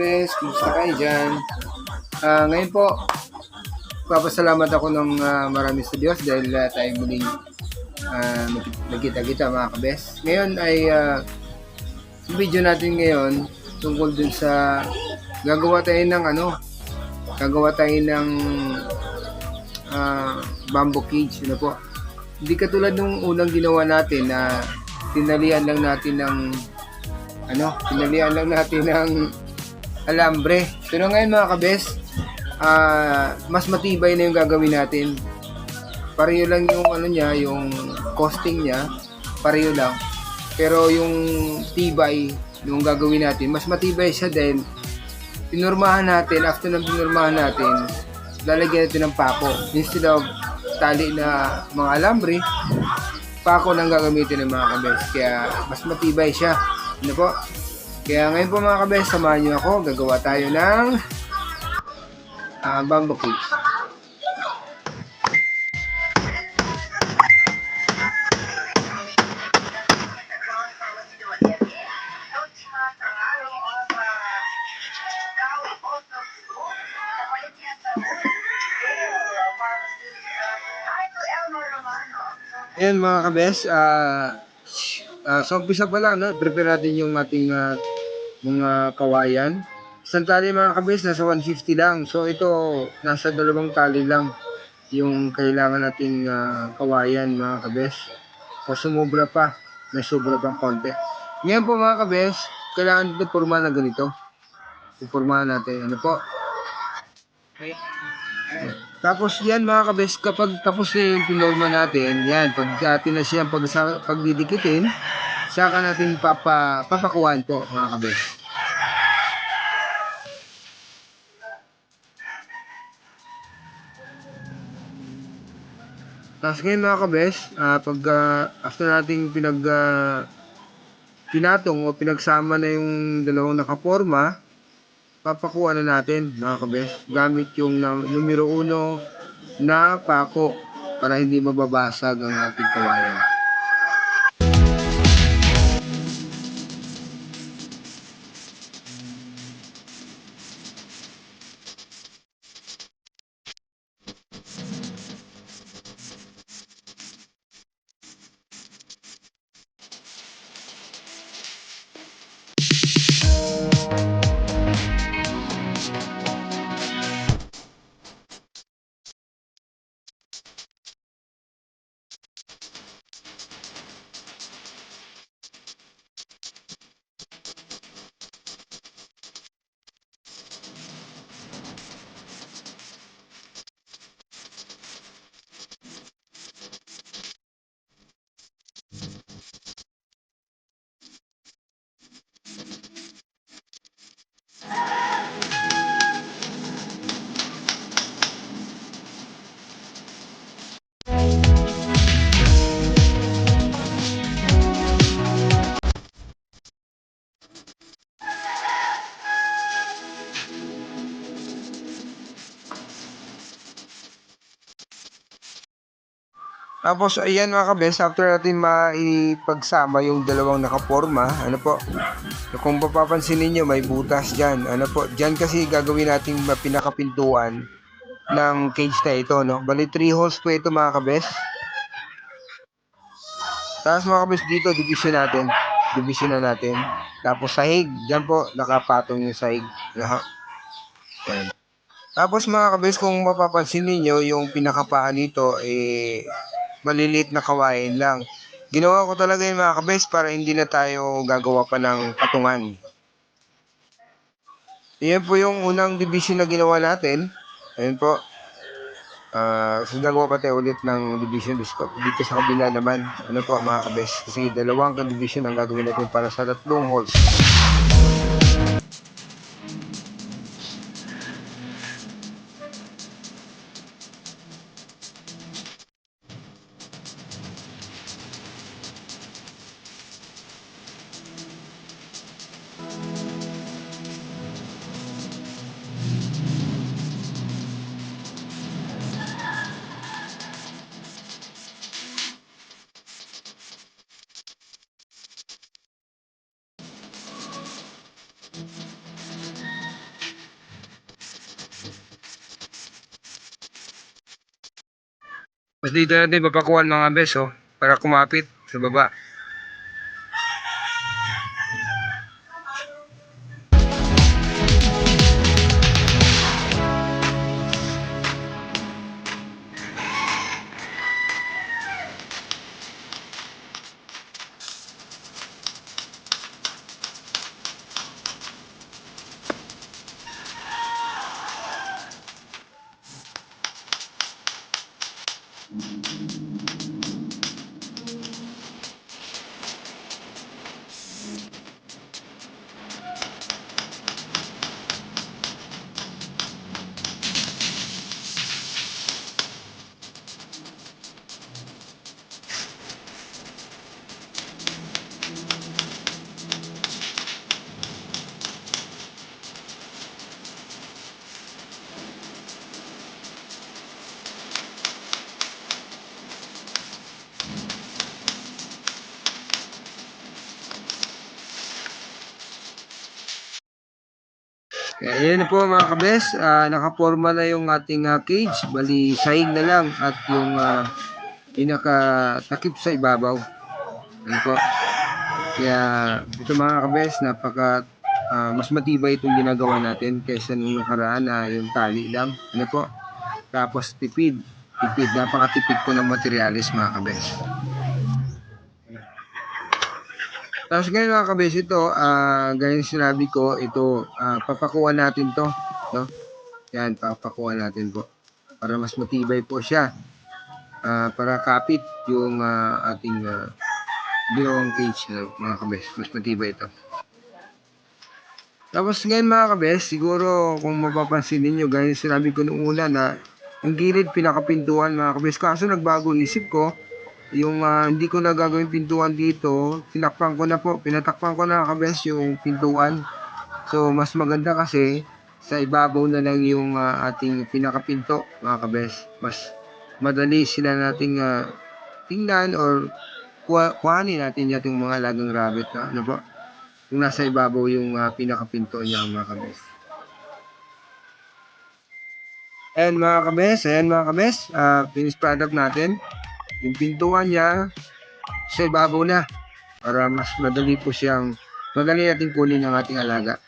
kabes, kumusta kayo dyan? Ah, ngayon po, papasalamat ako ng ah, marami sa Diyos dahil ah, tayo muling nag- nagkita-kita mga kabes. Ngayon ay yung video natin ngayon tungkol dun sa gagawa tayo ng ano, gagawa tayo ng ah, bamboo cage, ano po. Hindi katulad nung unang ginawa natin na tinalian lang natin ng ano, tinalian lang natin ng alambre. Pero ngayon mga kabes, ah, mas matibay na yung gagawin natin. Pareho lang yung ano niya, yung costing niya, pareho lang. Pero yung tibay yung gagawin natin, mas matibay siya dahil pinurmahan natin, after ng pinurmahan natin, lalagyan natin ng pako. Instead of tali na mga alambre, pako nang gagamitin ng mga kabes. Kaya mas matibay siya. Ano po? Kaya ngayon po mga kabes, samahan niyo ako. Gagawa tayo ng ah, bamboo cage. Ayan mga kabes, ah ah, so umpisa pa lang, no? prepare natin yung ating ah, mga kawayan. Isang tali mga kabes, nasa 150 lang. So ito, nasa dalawang tali lang yung kailangan nating ah, kawayan mga kabes. So sumubra pa, may sobra pang konti. Ngayon po mga kabes, kailangan dito forma na ganito. Ipormahan natin, ano po? Tapos yan mga kabes, kapag tapos na yung pinorma natin, yan, pag atin na siya pag, pagdidikitin, saka natin papa, papakuhan po mga kabes. Tapos ngayon mga kabes, ah, pag ah, after nating pinag ah, pinatong o pinagsama na yung dalawang nakaporma, papakuha na natin mga kabes gamit yung numero uno na pako para hindi mababasag ang ating kawayan. Tapos ayan mga kabes, after natin maipagsama yung dalawang nakaporma, ano po, kung mapapansin ninyo may butas dyan, ano po, dyan kasi gagawin natin pinakapintuan ng cage na ito, no? Bali 3 holes po ito mga kabes. Tapos mga kabes dito, division natin. Division na natin. Tapos sahig, dyan po, nakapatong yung sahig. Lahat. Tapos mga kabes, kung mapapansin ninyo, yung pinakapaan nito, eh, maliliit na kawain lang. Ginawa ko talaga yung mga kabes para hindi na tayo gagawa pa ng patungan. Yan po yung unang division na ginawa natin. Ayun po. Ah, so pa tayo ulit ng division dito sa kabila naman. Ano po mga kabes? Kasi dalawang division ang gagawin natin para sa tatlong holes. Tapos dito natin papakuan mga bes, oh, para kumapit sa baba. Ayan na po mga kabes, ah, nakaporma na yung ating ah, cage. Bali, sahig na lang at yung ah, pinaka takip sa ibabaw. Ano po? Kaya ito mga kabes, napaka ah, mas matibay itong ginagawa natin kaysa nung nakaraan na yung tali lang. Ano po? Tapos tipid. Tipid. Napakatipid po ng materialis mga kabes. Tapos ngayon mga kabes, ito, ah ganyan sinabi ko, ito, ah, papakuha natin to. No? Yan, papakuha natin po. Para mas matibay po siya. Ah, para kapit yung ah, ating uh, ginawang cage na mga kabes. Mas matibay ito. Tapos ngayon mga kabes, siguro kung mapapansin ninyo, ganyan sinabi ko noong una na ang gilid pinakapintuan mga kabes. Kaso nagbago isip ko, yung ah, hindi ko na gagawin pintuan dito, tinakpan ko na po, pinatakpan ko na kabes yung pintuan. So, mas maganda kasi sa ibabaw na lang yung ah, ating pinakapinto, mga kabes. Mas madali sila nating ah, tingnan or kuha, kuhanin natin yung mga lagang rabbit ano po. Kung nasa ibabaw yung ah, pinakapinto niya, mga kabes. Ayan mga kabes, ayan mga kabes, ah, finished product natin yung pintuan niya sa ibabaw na para mas madali po siyang madali natin kunin ang ating alaga.